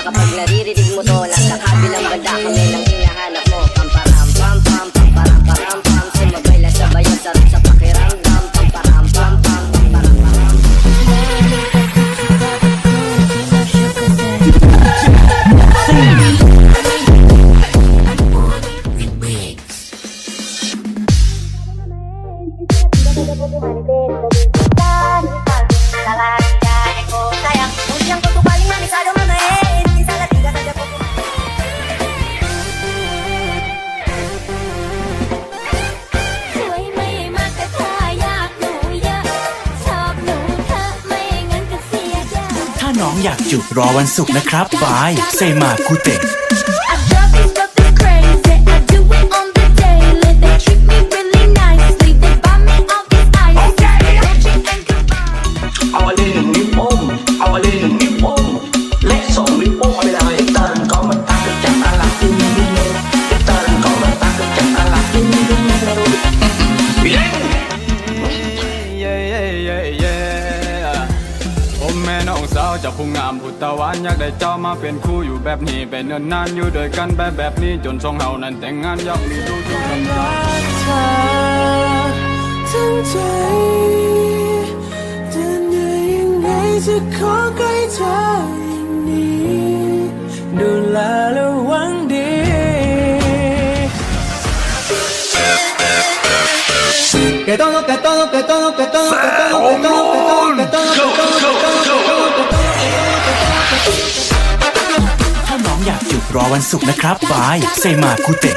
Kapag naririnig mo to Nasa kabilang banda kami lang hinahanap mo. Pamparam pam pam pamparam param pam. Sumabay lang sabay ang sarap sa pakiramdam. Pamparam pam pam pamparam pam ส น้องอยากจุรอวันศุกร์นะครับบายเซมาคุเตะ สาวจะผู้งามผู้ตะวานอยากได้เจ้ามาเป็นคู่อยู่แบบนี้เป็เนิ่นนานอยู่ด้วยกันแบบแบบนี้จนสองเฮานั้นแต่งงานยากมีดูกอยู่กันรักเธอทั้งใจจะเหนื่อยยังไงจะขอใกล้เธออย่นี้ดูแลและหวังดีแกต้โงแกต้องแกต้องแกต้องแกต้องแกต้อง อยากหยุดรอวันศุกร์นะครับบายเซมาคุเตะ